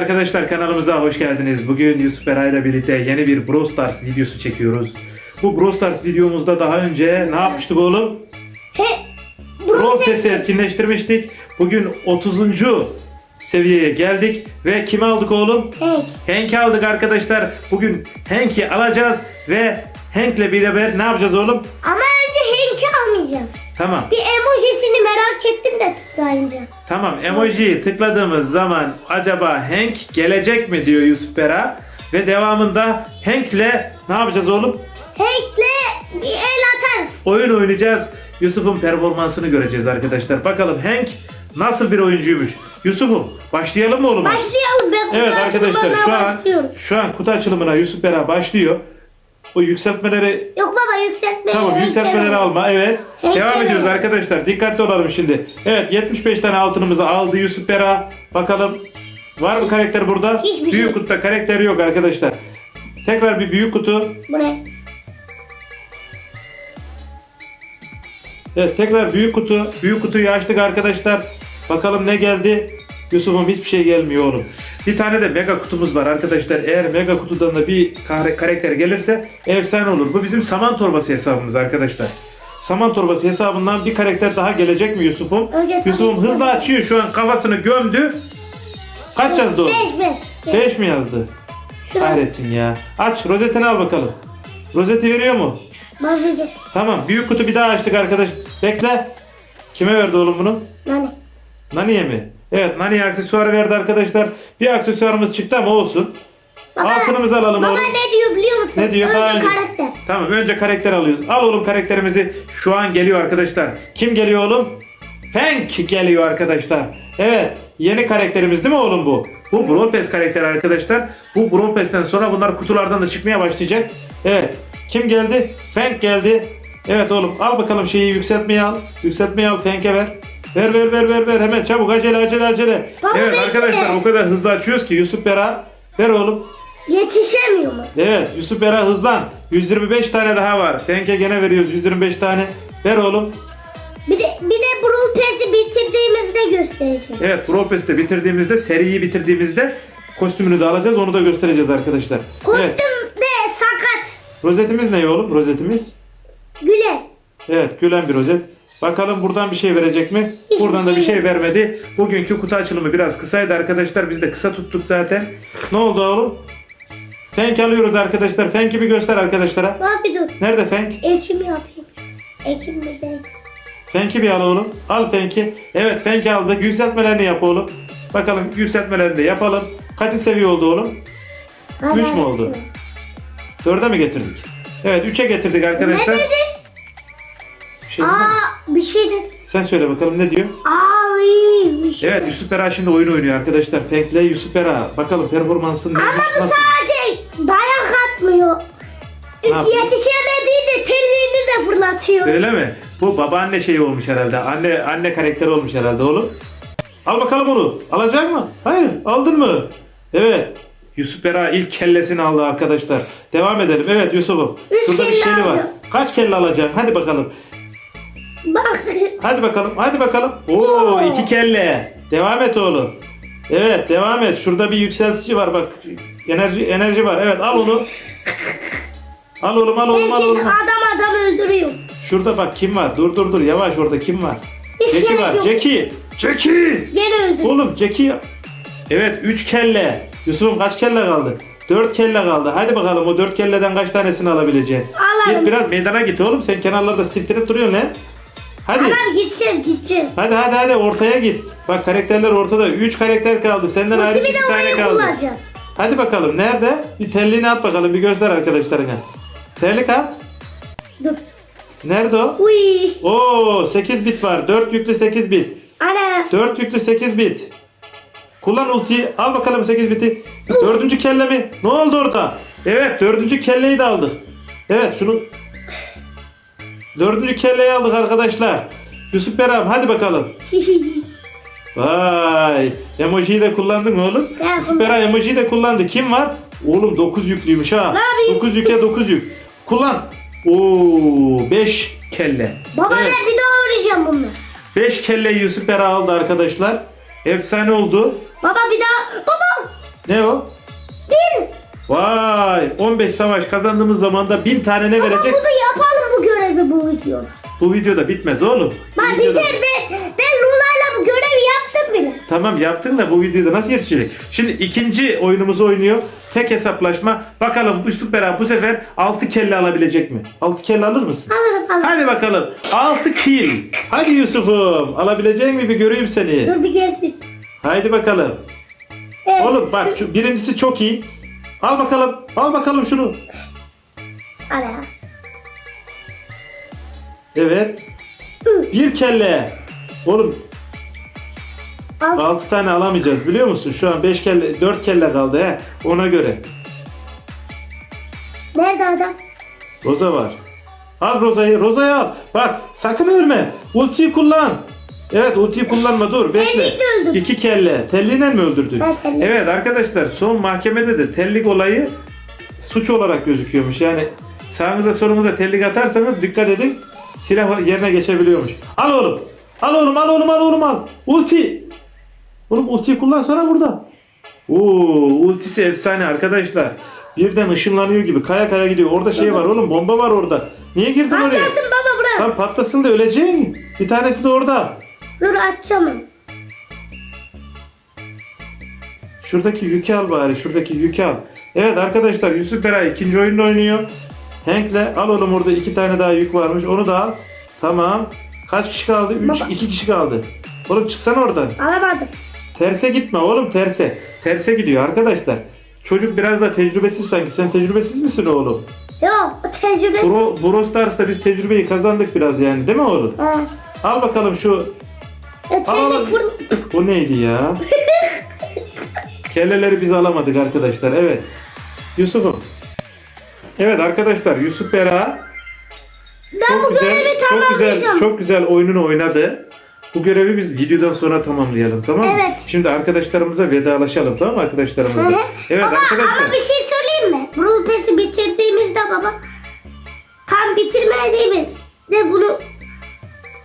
arkadaşlar kanalımıza hoş geldiniz. Bugün Yusuf Eray ile birlikte yeni bir Brawl Stars videosu çekiyoruz. Bu Brawl Stars videomuzda daha önce ne yapmıştık oğlum? He, Brawl Pass'i etkinleştirmiştik. Bugün 30. seviyeye geldik ve kimi aldık oğlum? Hank. Hank'i aldık arkadaşlar. Bugün Hank'i alacağız ve Hank'le beraber ne yapacağız oğlum? Ama almayacağız. Tamam. Bir emojisini merak ettim de tıklayınca. Tamam emojiyi tıkladığımız zaman acaba Hank gelecek mi diyor Yusuf Bera. Ve devamında Hank'le ne yapacağız oğlum? Hank'le bir el atarız. Oyun oynayacağız. Yusuf'un performansını göreceğiz arkadaşlar. Bakalım Hank nasıl bir oyuncuymuş. Yusuf'um başlayalım mı oğlum? Başlayalım. Ben Evet kutu arkadaşlar açılımına şu an başlıyorum. şu an kutu açılımına Yusuf Bera başlıyor. O yükseltmeleri Yok baba yükseltme. Tamam yükseltmeleri alma evet. Peki. Devam ediyoruz arkadaşlar. Dikkatli olalım şimdi. Evet 75 tane altınımızı aldı Yusuf Bera. Bakalım var mı karakter burada? Hiçbir şey büyük yok. kutuda karakter yok arkadaşlar. Tekrar bir büyük kutu. Bu ne? Evet tekrar büyük kutu. Büyük kutuyu açtık arkadaşlar. Bakalım ne geldi? Yusuf'um hiçbir şey gelmiyor oğlum. Bir tane de mega kutumuz var arkadaşlar. Eğer mega kutudan da bir karakter gelirse efsane olur. Bu bizim saman torbası hesabımız arkadaşlar. Saman torbası hesabından bir karakter daha gelecek mi Yusuf'um? Yusuf'um hızlı açıyor şu an kafasını gömdü. Kaç yazdı oğlum? 5 5. 5 mi yazdı? Kahretsin ya. Aç rozetini al bakalım. Rozeti veriyor mu? Bazıcık. Tamam büyük kutu bir daha açtık arkadaş. Bekle. Kime verdi oğlum bunu? Nane. Nani'ye mi? Evet Nani'ye aksesuar verdi arkadaşlar. Bir aksesuarımız çıktı ama olsun. Baba, Altınımızı alalım Baba oğlum. ne diyor biliyor musun? Ne diyor? Önce Daha önce- karakter. Tamam önce karakter alıyoruz. Al oğlum karakterimizi. Şu an geliyor arkadaşlar. Kim geliyor oğlum? Fank geliyor arkadaşlar. Evet yeni karakterimiz değil mi oğlum bu? Bu Brawl Pass karakteri arkadaşlar. Bu Brawl Pass'ten sonra bunlar kutulardan da çıkmaya başlayacak. Evet. Kim geldi? Fank geldi. Evet oğlum al bakalım şeyi yükseltmeyi al. Yükseltmeyi al Fank'e ver. Ver ver ver ver ver hemen çabuk acele acele acele. Baba, evet bekle. arkadaşlar o kadar hızlı açıyoruz ki Yusuf Bera. Ver oğlum. Yetişemiyor mu? Evet Yusuf Bera hızlan. 125 tane daha var. Fenke gene veriyoruz 125 tane. Ver oğlum. Bir de bir de Brawl Pass'i bitirdiğimizde göstereceğim. Evet Brawl Pass'te bitirdiğimizde seriyi bitirdiğimizde kostümünü de alacağız. Onu da göstereceğiz arkadaşlar. Kostüm Evet. de sakat. Rozetimiz ne oğlum? Rozetimiz. Güle. Evet gülen bir rozet. Bakalım buradan bir şey verecek mi? Buradan da bir şey şey vermedi. Bugünkü kutu açılımı biraz kısaydı arkadaşlar. Biz de kısa tuttuk zaten. Ne oldu oğlum? Fenk alıyoruz arkadaşlar. Fenk'i bir göster arkadaşlara. Dur. Nerede Fenk? Ekim yapayım. Ekim mi de? Fenk'i bir al oğlum. Al Fenk'i. Evet Fenk'i aldık. Yükseltmelerini yap oğlum. Bakalım yükseltmelerini de yapalım. Kaçı seviye oldu oğlum? Üç mü oldu? Dörde mi getirdik? Evet üçe getirdik Ne arkadaşlar. dedi? Şey dedi mi? Aa bir şey dedi. Sen söyle bakalım ne diyor? Ay bir şey Evet. Yusuf Bera şimdi oyun oynuyor arkadaşlar. Fenk'le Yusuf Bera. Bakalım performansın ne? Ama bu nasıl? sadece dayak atmıyor. yapıyor? Yetişemediği de telliğini de fırlatıyor. Öyle mi? Bu babaanne şeyi olmuş herhalde. Anne anne karakteri olmuş herhalde oğlum. Al bakalım onu. Alacak mı? Hayır. Aldın mı? Evet. Yusuf Bera ilk kellesini aldı arkadaşlar. Devam edelim. Evet Yusuf'um. Üç Şurada bir kelle şeyli var. aldı. Kaç kelle alacaksın? Hadi bakalım. Bak. Hadi bakalım. Hadi bakalım. Oo iki kelle. Devam et oğlum. Evet devam et. Şurada bir yükseltici var bak. Enerji enerji var. Evet al onu. Al oğlum al oğlum al oğlum. adam adam öldürüyor. Şurada bak kim var? Dur dur dur yavaş orada kim var? Hiç Jackie gerek var. yok. Jackie. Jackie. Gene öldü. Oğlum Jackie. Evet 3 kelle. Yusuf'um kaç kelle kaldı? 4 kelle kaldı. Hadi bakalım o 4 kelleden kaç tanesini alabileceksin? Alalım. Git biraz meydana git oğlum. Sen kenarlarda siftirip duruyorsun lan. Hadi. Tamam gideceğim gideceğim. Hadi hadi hadi ortaya git. Bak karakterler ortada. 3 karakter kaldı. Senden ayrı Ultimi 2 de tane oraya kaldı. kullanacağım. Hadi bakalım nerede? Bir telliğini at bakalım. Bir göster arkadaşlarına. Terlik at. Dur. Nerede o? Uy. Oo 8 bit var. 4 yüklü 8 bit. Ana. 4 yüklü 8 bit. Kullan ultiyi. Al bakalım 8 biti. Dördüncü kelle mi? Ne oldu orada? Evet dördüncü kelleyi de aldık. Evet şunu. Dördüncü kelleyi aldık arkadaşlar. Yusuf Beram hadi bakalım. Vay. Emojiyi de kullandın mı oğlum? Ben Yusuf Beram emojiyi de kullandı. Kim var? Oğlum 9 yüklüymüş ha. Ne yapayım? 9 yüke 9 yük. Kullan. Oo 5 kelle. Baba Evet. ben bir daha oynayacağım bununla. 5 kelle Yusuf Bera aldı arkadaşlar. Efsane oldu. Baba bir daha. Baba. Ne o? Bin. Vay 15 savaş kazandığımız zaman da 1000 tane ne Ama verecek? bunu yapalım video. Bu videoda bitmez oğlum. Bu Ben videoda- bitir ben, ben Lula'yla bu görevi yaptım bile. Tamam yaptın da bu videoda nasıl yetişecek? Şimdi ikinci oyunumuzu oynuyor. Tek hesaplaşma. Bakalım Yusuf Berat bu sefer 6 kelle alabilecek mi? 6 kelle alır mısın? Alırım alırım. Hadi bakalım. 6 kill. Hadi Yusuf'um. Alabilecek mi bir göreyim seni. Dur bir gelsin. Haydi bakalım. Evet, Oğlum bak şu- şu birincisi çok iyi. Al bakalım. Al bakalım şunu. Al ya. Evet. Bir kelle. Oğlum Al. 6 tane alamayacağız biliyor musun? Şu an 5 kelle 4 kelle kaldı he. Ona göre. Nerede adam? Roza var. Al Roza'yı. Roza'yı al. Bak sakın ölme. Ultiyi kullan. Evet ultiyi kullanma dur bekle. Tellikle. İki kelle. Telliyle mi öldürdün? Evet, tellik. Evet arkadaşlar son mahkemede de tellik olayı suç olarak gözüküyormuş. Yani sağınıza solunuza tellik atarsanız dikkat edin silah yerine geçebiliyormuş. Al oğlum. Al oğlum al oğlum al oğlum al. Ulti. Oğlum ultiyi kullansana burada. Oo ultisi efsane arkadaşlar. Birden ışınlanıyor gibi kaya kaya gidiyor. Orada şey var oğlum bomba var orada. Niye girdin oraya? Patlasın baba bırak. Lan patlasın da öleceksin. Bir tanesi de orada. Dur açacağım. Şuradaki yükü al bari. Şuradaki yükü al. Evet arkadaşlar Yusuf Beray ikinci oyunda oynuyor. Hank'le al oğlum orada iki tane daha yük varmış. Onu da al. Tamam. Kaç kişi kaldı? Üç, Baba. iki kişi kaldı. Oğlum çıksana oradan. Alamadım. Terse gitme oğlum terse. Terse gidiyor arkadaşlar. Çocuk biraz da tecrübesiz sanki. Sen tecrübesiz misin oğlum? Yok o tecrübe. Bro, Brawl Stars'ta biz tecrübeyi kazandık biraz yani değil mi oğlum? Ha. Al bakalım şu E, Al, tellik fırl... Bu neydi ya? Kelleleri biz alamadık arkadaşlar. Evet. Yusuf'um. Evet arkadaşlar Yusuf Bera Ben bu çok güzel, görevi çok güzel, tamamlayacağım. çok güzel oyununu oynadı. Bu görevi biz videodan sonra tamamlayalım tamam mı? Evet. Şimdi arkadaşlarımıza vedalaşalım tamam mı arkadaşlarımıza? Hı hı. Evet baba arkadaşlar. ama bir şey söyleyeyim mi? Brawl Pass'i bitirdiğimizde baba tam bitirmediğimiz de bunu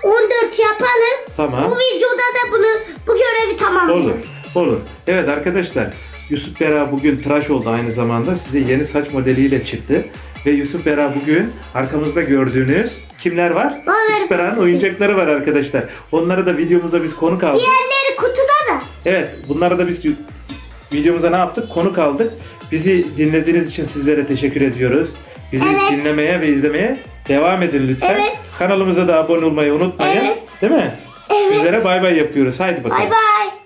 14 yapalım. Tamam. Bu videoda da bunu bu görevi tamamlayalım. Olur. Olur. Evet arkadaşlar Yusuf Bera bugün tıraş oldu aynı zamanda. Size yeni saç modeliyle çıktı. Ve Yusuf Bera bugün arkamızda gördüğünüz kimler var? Var. Yusuf Bera'nın oyuncakları var arkadaşlar. Onları da videomuza biz konuk aldık. Diğerleri kutuda da. Evet bunları da biz videomuza ne yaptık? Konuk aldık. Bizi dinlediğiniz için sizlere teşekkür ediyoruz. Bizi Evet. dinlemeye ve izlemeye devam edin lütfen. Evet. Kanalımıza da abone olmayı unutmayın. Evet. Değil mi? Evet. Sizlere bay bay yapıyoruz. Haydi bakalım. Bay bay.